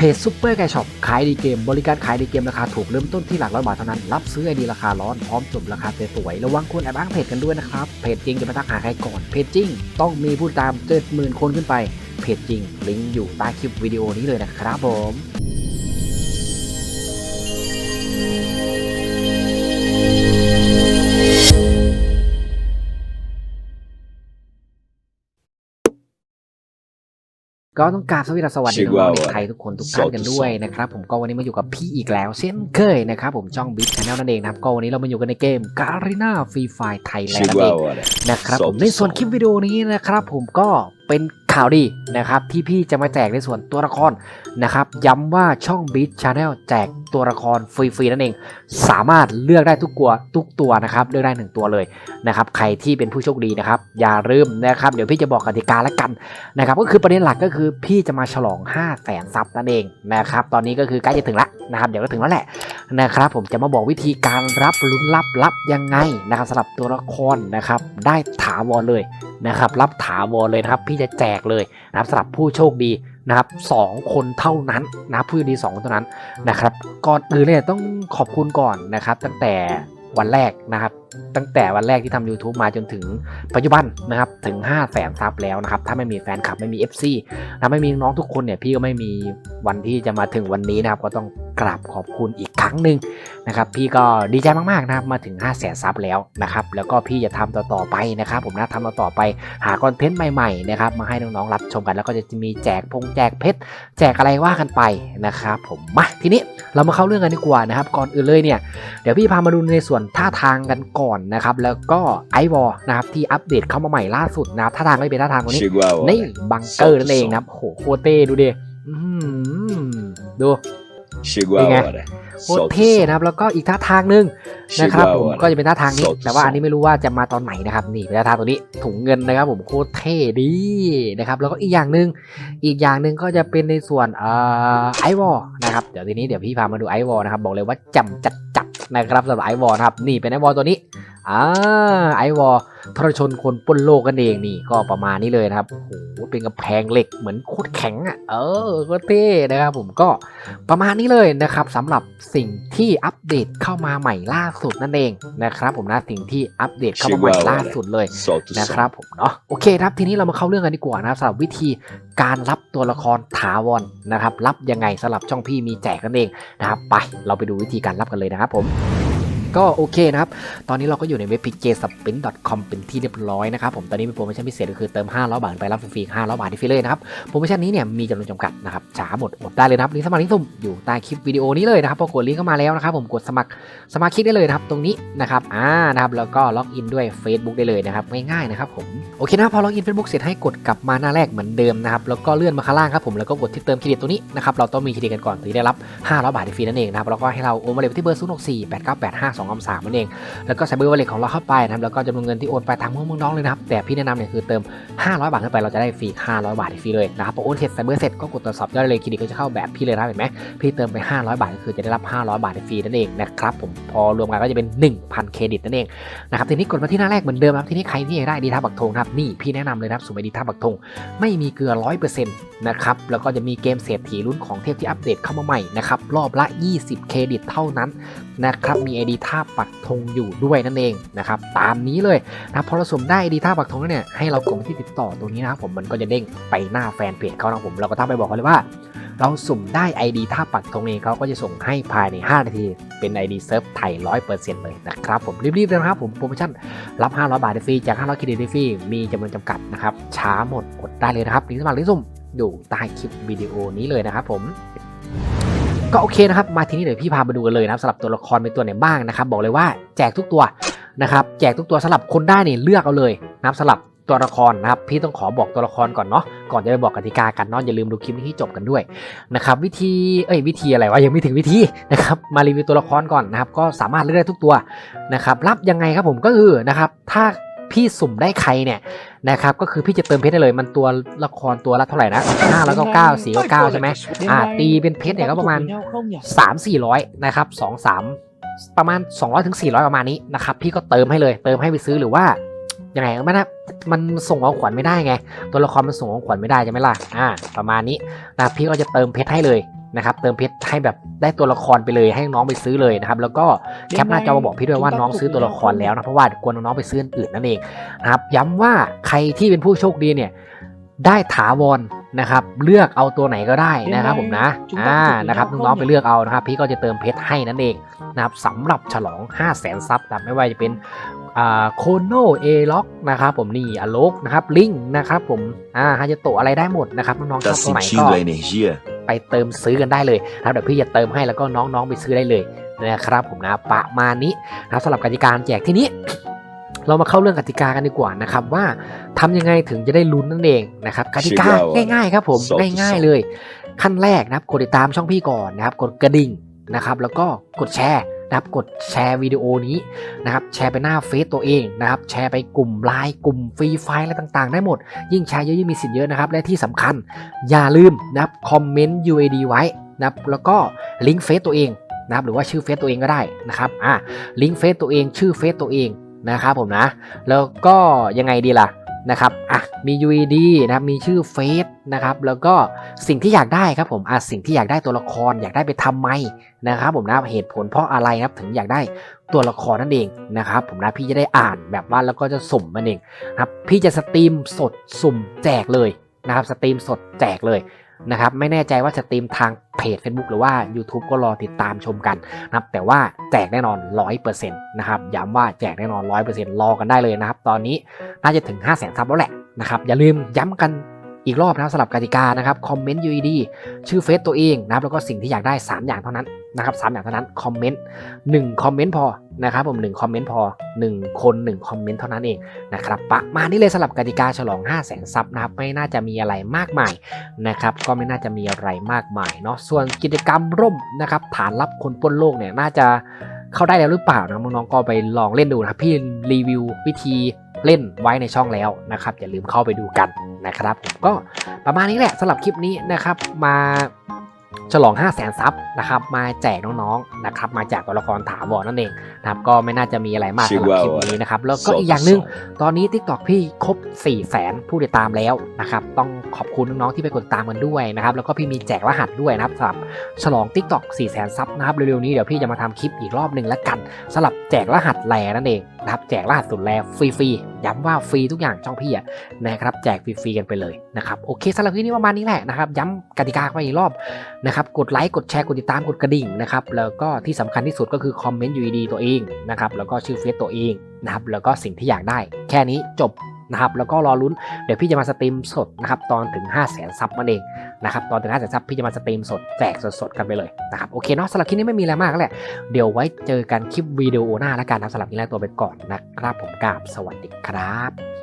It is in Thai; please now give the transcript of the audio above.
เพจซุปเปอร์ไก่ช็อปขายดีเกม บริการขายดีเกมราคาถูกเริ่มต้นที่หลักร้อยบาทเท่านั้น รับซื้อไอดีราคาร้อนพร้อมจบราคาสวยๆระวังคนแอบอ้างเพจกันด้วยนะครับ เพจจริงจะมาทักหาใครก่อน เพจจริง ต้องมีผู้ติดตามเจ็ดหมื่นคนขึ้นไป เพจจริง ลิงก์อยู่ใต้คลิปวิดีโอนี้เลยนะครับผม ก็ต้องกราบสวัสดีสวัสดีน้องๆเด็กไทยทุกคนทุกท่านกันด้วยนะครับผมก็วันนี้มาอยู่กับพี่อีกแล้ว เช่นเคยนะครับผมช่องบิ๊กชาแนลนั่นเองนะครับก็วันนี้เรามาอยู่กันในเกมการีนาฟรีไฟไทยแลนด์นั่นเอง Chihuahua. นะครับผม Salt ในส่วนคลิปวิดีโอนี้นะครับผมก็เป็น ข่าวดีนะครับที่พี่จะมาแจกในส่วนตัวละครนะครับย้ำว่าช่อง Beat Channel แจกตัวละครฟรีๆนั่นเอง สามารถเลือกได้ทุกตัวทุกตัวนะครับเลือกได้หนึ่งตัวเลยนะครับใครที่เป็นผู้โชคดีนะครับอย่าลืมนะครับเดี๋ยวพี่จะบอกกติกาแล้วกันนะครับก็คือประเด็นหลักก็คือพี่จะมาฉลอง 5 0 0แสนซับนั่นเองนะครับตอนนี้ก็คือใกล้จะถึงล้วนะครับเดี๋ยวก็ถึงแล้วแหละนะครับผมจะมาบอกวิธีการรับลุ้นรับรับยังไงนะครับสำหรับตัวละครนะครับได้ถาวรเลย นะครับรับถาวรเลยนะครับ พี่จะแจกเลยนะครับสำหรับผู้โชคดีนะครับสองคนเท่านั้นนะผู้โชคดีสองคนเท่านั้นนะครับก่อนอื่นเลยต้องขอบคุณก่อนนะครับ ตั้งแต่วันแรกนะครับ ตั้งแต่วันแรกที่ทำ YouTube มาจนถึงปัจจุบันนะครับถึง 5 0 0แสนซับแล้วนะครับ ถ้าไม่มีแฟนคลับไม่มี FC นะไม่มีน้องทุกคนเนี่ยพี่ก็ไม่มีวันที่จะมาถึงวันนี้นะครับ ก็ต้องกราบขอบคุณอีกครั้งหนึ่งนะครับ พี่ก็ดีใจมากๆนะครับมาถึง 5 0 0แสนซับแล้วนะครับ แล้วก็พี่จะทำต่อๆไปนะครับ ผมนะทำต่อๆไปหาคอนเทนต์ใหม่ๆนะครับมาให้น้องๆรับชมกันแล้วก็จะมีแจกพงแจกเพชรแจกอะไรว่ากันไปนะครับ ผมมาทีนี้เรามาเข้าเรื่องกันดีกว่านะครับ ก่อนอื่นเลยเนี่ยเดี๋ยวพี่พามาดูในส่วนท่าทางกันก่อนนะครับ แล้วก็ไอวอลนะครับที่อัปเดตเข้ามาใหม่ล่าสุดนะครับท่าทางก็จะเป็นท่าทางตัวนี้ Chihuahua. นี่บังเกอร์นั่นเองนะครับโหโคตรเต้ดูดิอื้อหือดู Chihuahua. โคตรเท่นะครับ แล้วก็อีกท่าทางหนึ่งนะครับผมก็จะเป็นท่าทางนี้สดแต่ว่าอันนี้ไม่รู้ว่าจะมาตอนไหนนะครับ นี่เป็นท่าทางตัวนี้ถุงเงินนะครับ ผมโคตรเท่ดีนะครับ แล้วก็อีกอย่างหนึ่งอีกอย่างหนึ่งก็จะเป็นในส่วนเอ่อไอวอลนะครับเดี๋ยวทีนี้เดี๋ยวพี่พามาดูไอวอลนะครับ บอกเลยว่าจำจัดจัด นะครับสำหรับไอวอลนครับนี่เป็นไอวอลตัวนี้ อ่าไอวอลทรชนคนปล้นโลกกันเองนี่ก็ประมาณนี้เลยนะครับโอ้โหเป็นกำแพงเหล็กเหมือนโคตรแข็งอะเออก็เท่นะครับผมก็ประมาณนี้เลยนะครับสำหรับสิ่งที่อัปเดตเข้ามาใหม่ล่าสุดนั่นเองนะครับผมนะสิ่งที่อัปเดตเข้ามาใหม่ล่าสุดเลย Salt to นะ salt. ครับผมเนาะโอเคครับทีนี้เรามาเข้าเรื่องกันดีกว่านะครับสำหรับวิธีการรับตัวละครถาวรนะครับรับยังไงสำหรับช่องพี่มีแจกกันเองนะครับไปเราไปดูวิธีการรับกันเลยนะครับผม ก็โอเคนะครับ ตอนนี้เราก็อยู่ในเว็บ pjspin.com เป็นที่เรียบร้อยนะครับผม ตอนนี้มีโปรโมชั่นพิเศษก็คือเติม 500 บาทไปรับฟรีๆ500 บาทที่ฟรีเลยนะครับ โปรโมชั่นนี้เนี่ยมีจำนวนจำกัดนะครับช้าหมดอดได้เลยนะครับลิงก์สมัครลิงก์สุ่มอยู่ใต้คลิปวิดีโอนี้เลยนะครับพอกดลิงก์เข้ามาแล้วนะครับผมกดสมัครสมาชิกได้เลยนะครับตรงนี้นะครับ อ่า นะครับ แล้วก็ล็อกอินด้วย Facebook ได้เลยนะครับ ง่ายๆนะครับผม โอเคนะพอล็อกอิน Facebook เสร็จให้กดกลับมาหน้าแรกเหมือนเดิมนะครับ แล้วก็เลื่อนมาข้างล่างครับผม แล้วก็กดที่เติมเครดิตตัวนี้นะครับ เราต้องมีเครดิตกันก่อนถึงได้รับ500บาทฟรีนั่นเองนะครับ แล้วก็ให้เราโอนมาเลยที่เบอร์ 0 6 4 8 9 8 5 2 3 3นั่นเอง แล้วก็ใส่เบอร์วอลเล็ตของเราเข้าไปนะครับแล้วก็จำนวนเงินที่โอนไปทางมือมึงน้องเลยนะครับแต่พี่แนะนำเนี่ยคือเติม 500 บาทขึ้นไปเราจะได้ฟรี500 บาทฟรีเลยนะครับพอโอนเสร็จใส่เบอร์เสร็จก็กดตรวจสอบยอดเลยเครดิตก็จะเข้าแบบพี่เลยนะเห็นไหมพี่เติมไป 500 บาทก็คือจะได้รับ 500 บาทฟรีนั่นเองนะครับผมพอรวมกันก็จะเป็น 1,000 เครดิตนั่นเองนะครับทีนี้กดมาที่หน้าแรกเหมือนเดิมครับทีนี้ใครที่อยากได้ดีท่าบักธงครับนี่พี่แนะนำเลยนะครับสุ่มดีท่าบักธงไม่มีเกลือ100%นะครับแล้วก็จะมีเกมเศรษฐีรุ่นของเทพที่อัปเดตเข้ามาใหม่นะครับรอบละ 20 เครดิตเท่านั้นนะครับมี ID ทาปักธงอยู่ด้วยนั่นเองนะครับตามนี้เลยนะพอเราสุ่มได้ ID ท่าปักธงเนี่ยให้เรากดที่ติดต่อตรงนี้นะครับผมมันก็จะเด้งไปหน้าแฟนเพจเขานะผมเราก็ทักไปบอกเขาเลยว่า เราสุ่มได้ ID ท่าปักธงเองเขาก็จะส่งให้ภายใน 5 นาที เป็น ID เซิร์ฟไทย 100%เลยนะครับผมรีบๆเลยนะครับผมโปรโมชั่นรับ 500 บาทฟรีจาก500เครดิตฟรีมีจำนวนจำกัดนะครับช้าหมดกดได้เลยนะครับลิงก์สมัครลิงก์สุ่มอยู่ใต้คลิปวิดีโอนี้เลยนะครับผม ก็โอเคนะครับ มาทีนี้เดี๋ยวพี่พามาดูกันเลยนะครับสำหรับตัวละครเป็นตัวไหนบ้างนะครับ บอกเลยว่าแจกทุกตัวนะครับ แจกทุกตัวสำหรับคนได้เนี่ยเลือกเอาเลยนะครับสำหรับตัวละครนะครับพี่ต้องขอบอกตัวละครก่อนเนาะก่อนจะไปบอกกติกากันเนาะอย่าลืมดูคลิปนี้ให้จบกันด้วยนะครับวิธีเอ้ยวิธีอะไรวะยังไม่ถึงวิธีนะครับมารีวิวตัวละครก่อนนะครับก็สามารถเลือกได้ทุกตัวนะครับรับยังไงครับผมก็คือนะครับถ้า พี่สุ่มได้ใครเนี่ยนะครับก็คือพี่จะเติมเพชรได้เลยมันตัวละครตัวละเท่าไหร่นะห้าร้อยเก้าเก้าสี่เก้าเก้าใช่ไหมอ่าตีเป็นเพชรเนี่ยก็ประมาณสามสี่ร้อยนะครับสองสามประมาณ 200ถึง400 ประมาณนี้นะครับพี่ก็เติมให้เลยเติมให้ไปซื้อหรือว่ายังไงมันนะมันส่งของขวัญไม่ได้ไง ตัวละครมันส่งของขวัญไม่ได้ใช่ไหมล่ะอ่าประมาณนี้นะครับพี่ก็จะเติมเพชรให้เลย นะครับเติมเพชรให้แบบได้ตัวละครไปเลยให้น้องไปซื้อเลยนะครับแล้วก็แคปหน้าจอมาบอกพี่ด้วยว่าน้องซื้อตัวละครแล้วนะเพราะว่าเดี๋ยวกลัวน้องๆไปซื้ออนอื่นนั่นเองนะครับย้ำว่าใครที่เป็นผู้โชคดีเนี่ยได้ถาวรนะครับเลือกเอาตัวไหนก็ได้นะครับผมนะอ่านะครับน้องๆไปเลือกเอานะครับ พี่ก็จะเติมเพชรให้นั่นเองนะครับสำหรับฉลอง 5 0 0แสนซับนะครับไม่ว่าจะเป็นโคโนเอล็อกนะครับผมนี่อโลกนะครับลิงนะครับผมอ่าฮาจะโตะอะไรได้หมดนะครับน้องๆช Tá อบตัวไหนก็ sentindo a energia? ไปเติมซื้อกันได้เลยนะครับเดี๋ยวพี่จะเติมให้แล้วก็น้องๆไปซื้อได้เลยนะครับผมนะประมาณนี้นะครับสำหรับกติกาแจกที่นี้เรามาเข้าเรื่องกติกากันดีกว่านะครับว่าทำยังไงถึงจะได้ลุ้นนั่นเองนะครับกติกาชิวๆง่ายๆครับผมสองต่อง่ายสองๆเลย ขั้นแรกนะครับกดติดตามช่องพี่ก่อนนะครับกดกระดิ่งนะครับแล้วก็กดแชร์ นะครับกดแชร์วิดีโอนี้นะครับแชร์ไปหน้าเฟซตัวเองนะครับแชร์ไปกลุ่มไลน์กลุ่มฟรีไฟล์อะไรต่างๆ ได้หมด ยิ่งแชร์เยอะยิ่งมีสิทธิ์เยอะนะครับและที่สำคัญอย่าลืมนะครับคอมเมนต์ UAD ไว้นะครับแล้วก็ลิงก์เฟซตัวเองนะครับหรือว่าชื่อเฟซตัวเองก็ได้นะครับอ่าลิงก์เฟซตัวเองชื่อเฟซตัวเองนะครับผมนะ แล้วก็ยังไงดีล่ะ นะครับอะมี UAD นะครับมีชื่อเฟซนะครับแล้วก็สิ่งที่อยากได้ครับผมอะสิ่งที่อยากได้ตัวละครอยากได้ไปทำไมนะครับผมนะเหตุผลเพราะอะไรนะครับถึงอยากได้ตัวละครนั่นเองนะครับผมนะพี่จะได้อ่านแบบว่าแล้วก็จะสุ่มมันเองนะครับพี่จะสตรีมสดสุ่มแจกเลยนะครับสตรีมสดแจกเลยนะครับไม่แน่ใจว่าสตรีมทาง เพจ Facebook หรือว่า YouTube ก็รอติดตามชมกันนะครับแต่ว่าแจกแน่นอน 100%นะครับย้ำว่าแจกแน่นอน 100%รอกันได้เลยนะครับ ตอนนี้น่าจะถึง 5 0 0 0 0 0ซับแล้วแหละนะครับอย่าลืมย้ำกัน อีกรอบนะครับสำหรับกติกานะครับคอมเมนต์ UED ชื่อเฟซตัวเองนะครับแล้วก็สิ่งที่อยากได้ 3 อย่างเท่านั้นนะครับสามอย่างเท่านั้นคอมเมนต์1คอมเมนต์พอนะครับผม1คอมเมนต์พอ 1 คน 1 คอมเมนต์เท่านั้นเองนะครับประมาณนี้เลยสำหรับกติกาฉลอง 5 0 0 0 0 0ซับนะครับไม่น่าจะมีอะไรมากมายนะครับก็ไม่น่าจะมีอะไรมากมายเนาะส่วนกิจกรรมร่มนะครับฐานรับคนป้นโลกเนี่ยน่าจะเข้าได้แล้วหรือเปล่านะน้องๆก็ไปลองเล่นดูนะพี่รีวิววิธีเล่นไว้ในช่องแล้วนะครับอย่าลืมเข้าไปดูกัน นะครับผมก็ประมาณนี้แหละสำหรับคลิปนี้นะครับมา ฉลอง 5 0 0แสนซับนะครับมาแจกน้องๆนะครับมาแจกตัวละครถาวรนั่นเองนะครับก็ไม่น่าจะมีอะไรมากสำหรับคลิปนี้นะครับแล้วก็อีกอย่างหนึ่งตอนนี้ TikTok พี่ครบ 4 0 0แสนผู้ติดตามแล้วนะครับต้องขอบคุณน้องๆที่ไปกดติดตามกันด้วยนะครับแล้วก็พี่มีแจกรหัสด้วยนะครับสำหรับฉลอง TikTok 4 0 0แสนซับนะครับเร็วๆนี้เดี๋ยวพี่จะมาทำคลิปอีกรอบหนึ่งแล้วกันสำหรับแจกรหัสแลนั่นเองนะครับแจกรหัสสุดแลฟรีๆย้ำว่าฟรีทุกอย่างช่องพี่อะนะครับแจกฟรีๆกันไปเลยนะครับโอเคสำหรับคลิปนี้ประมาณนี้แหละนะครับย้ำกติกาไปอีกรอบนะครับกดไลค์กดแชร์กดติดตามกดกระดิ่งนะครับแล้วก็ที่สำคัญที่สุดก็คือคอมเมนต์ UED ตัวเองนะครับแล้วก็ชื่อเฟซตัวเองนะครับแล้วก็สิ่งที่อยากได้ แค่นี้จบนะครับแล้วก็รอลุ้นเดี๋ยวพี่จะมาสตรีมสดนะครับตอนถึง 5 0 0แสนซับมันเองนะครับตอนถึง 5 0 0แสนซับพี่จะมาสตรีมสดแจกสดๆกันไปเลยนะครับโอเคเนาะสำหรับคลิปนี้ไม่มีอะไรมากแล้วแหละเดี๋ยวไว้เจอกันคลิปวิดีโอหน้าแล้วกันนะครับสำหรับนี้ลาตัวไปก่อนนะครับผมกราบสวัสดีครับ